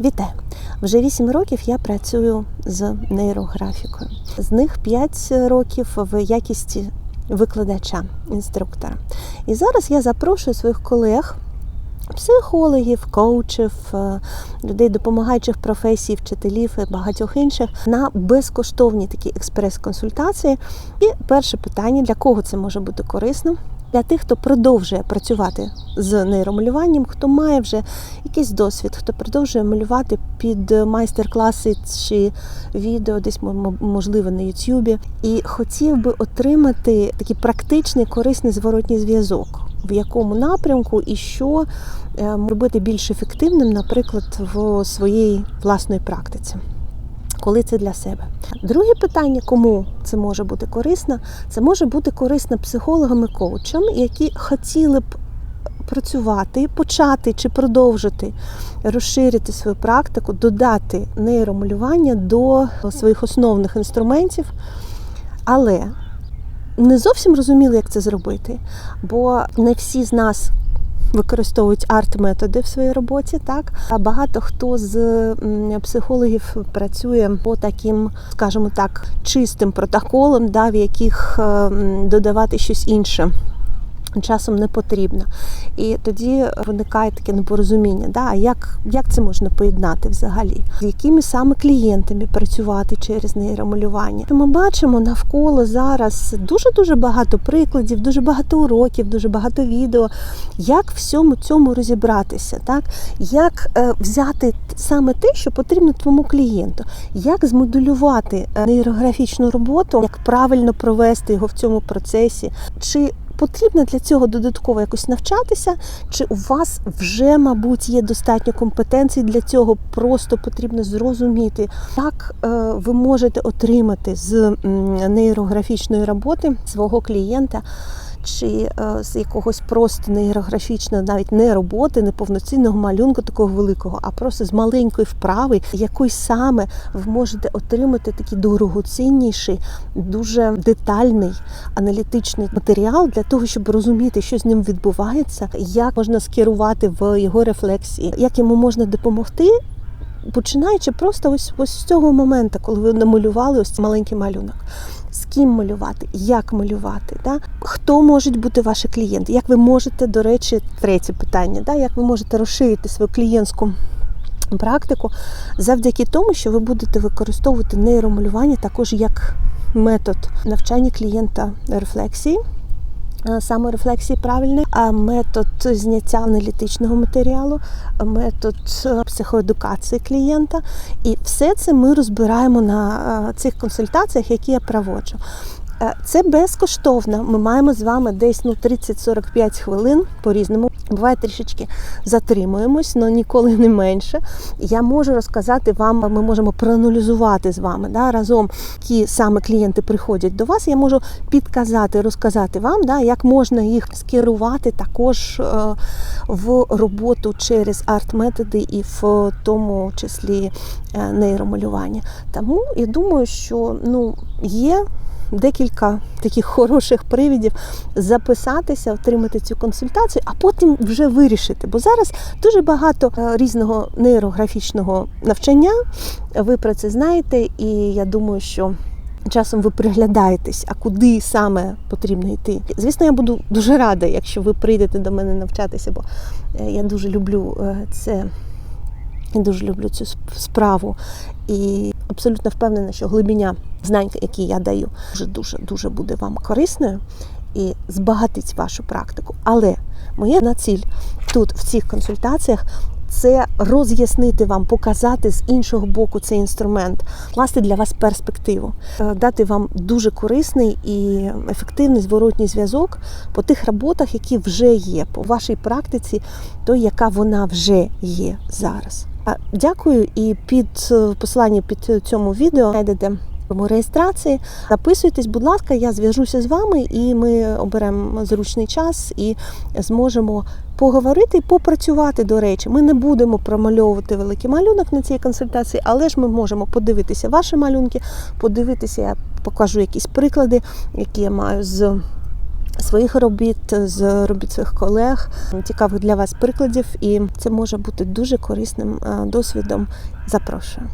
Вітаю! Вже 8 років я працюю з нейрографікою. З них 5 років в якісті викладача, інструктора. І зараз я запрошую своїх колег, психологів, коучів, е, людей, допомагаючих професій, вчителів і багатьох інших на безкоштовні такі експрес-консультації. І перше питання: для кого це може бути корисно? Для тих, хто продовжує працювати з нейромалюванням, хто має вже якийсь досвід, хто продовжує малювати під майстер-класи чи відео, десь можливо на Ютубі, і хотів би отримати такий практичний корисний зворотній зв'язок, в якому напрямку і що е, робити більш ефективним, наприклад, в своїй власної практиці. Коли це для себе. Друге питання, кому це може бути корисно, це може бути корисно психологам і коучам, які хотіли б працювати, почати чи продовжити розширити свою практику, додати нейромалювання до своїх основних інструментів, але не зовсім розуміли, як це зробити, бо не всі з нас використовують арт-методи в своїй роботі. Так багато хто з психологів працює по таким, скажімо так, чистим протоколам, да, в яких е, додавати щось інше. Часом не потрібно. І тоді виникає таке непорозуміння, да, як, як це можна поєднати взагалі? З якими саме клієнтами працювати через нейромалювання? Ми бачимо навколо зараз дуже-дуже багато прикладів, дуже багато уроків, дуже багато відео, як всьому цьому розібратися, так? як е, взяти саме те, що потрібно твоєму клієнту, як змоделювати е, нейрографічну роботу, як правильно провести його в цьому процесі. чи Потрібно для цього додатково якось навчатися, чи у вас вже, мабуть, є достатньо компетенцій для цього, просто потрібно зрозуміти, як е, ви можете отримати з нейрографічної роботи свого клієнта. Чи е, з якогось просто нейрографічного, навіть не роботи, не повноцінного малюнку такого великого, а просто з маленької вправи, якої саме ви можете отримати такий дорогоцінніший, дуже детальний аналітичний матеріал для того, щоб розуміти, що з ним відбувається, як можна скерувати в його рефлексії, як йому можна допомогти. Починаючи просто ось ось з цього моменту, коли ви намалювали ось цей маленький малюнок. З ким малювати, як малювати, да? хто можуть бути ваші клієнти, як ви можете, до речі, третє питання, да? як ви можете розширити свою клієнтську практику завдяки тому, що ви будете використовувати нейромалювання також як метод навчання клієнта рефлексії. Саморефлексії правильний, а метод зняття аналітичного матеріалу, метод психоедукації клієнта. І все це ми розбираємо на цих консультаціях, які я проводжу. Це безкоштовно. Ми маємо з вами десь ну 30-45 хвилин по-різному. Буває трішечки затримуємось, але ніколи не менше. Я можу розказати вам, ми можемо проаналізувати з вами да, разом, які саме клієнти приходять до вас. Я можу підказати, розказати вам, да, як можна їх скерувати також е, в роботу через арт-методи і в тому числі е, нейромалювання. Тому я думаю, що ну, є декілька таких хороших привідів записатися, отримати цю консультацію, а потім вже вирішити. Бо зараз дуже багато різного нейрографічного навчання. Ви про це знаєте, і я думаю, що. Часом ви приглядаєтесь, а куди саме потрібно йти. Звісно, я буду дуже рада, якщо ви прийдете до мене навчатися, бо я дуже люблю це, я дуже люблю цю справу. І абсолютно впевнена, що глибиня знань, які я даю, дуже дуже дуже буде вам корисною і збагатить вашу практику. Але моя ціль тут, в цих консультаціях, це роз'яснити вам, показати з іншого боку цей інструмент, класти для вас перспективу, дати вам дуже корисний і ефективний зворотній зв'язок по тих роботах, які вже є, по вашій практиці, той, яка вона вже є зараз. Дякую і під посилання під цьому відео знайдете реєстрації. Записуйтесь, будь ласка, я зв'яжуся з вами, і ми оберемо зручний час і зможемо поговорити і попрацювати. До речі, ми не будемо промальовувати великий малюнок на цій консультації, але ж ми можемо подивитися ваші малюнки, подивитися, я покажу якісь приклади, які я маю з своїх робіт, з робіт своїх колег, цікавих для вас прикладів, і це може бути дуже корисним е, досвідом. Запрошую.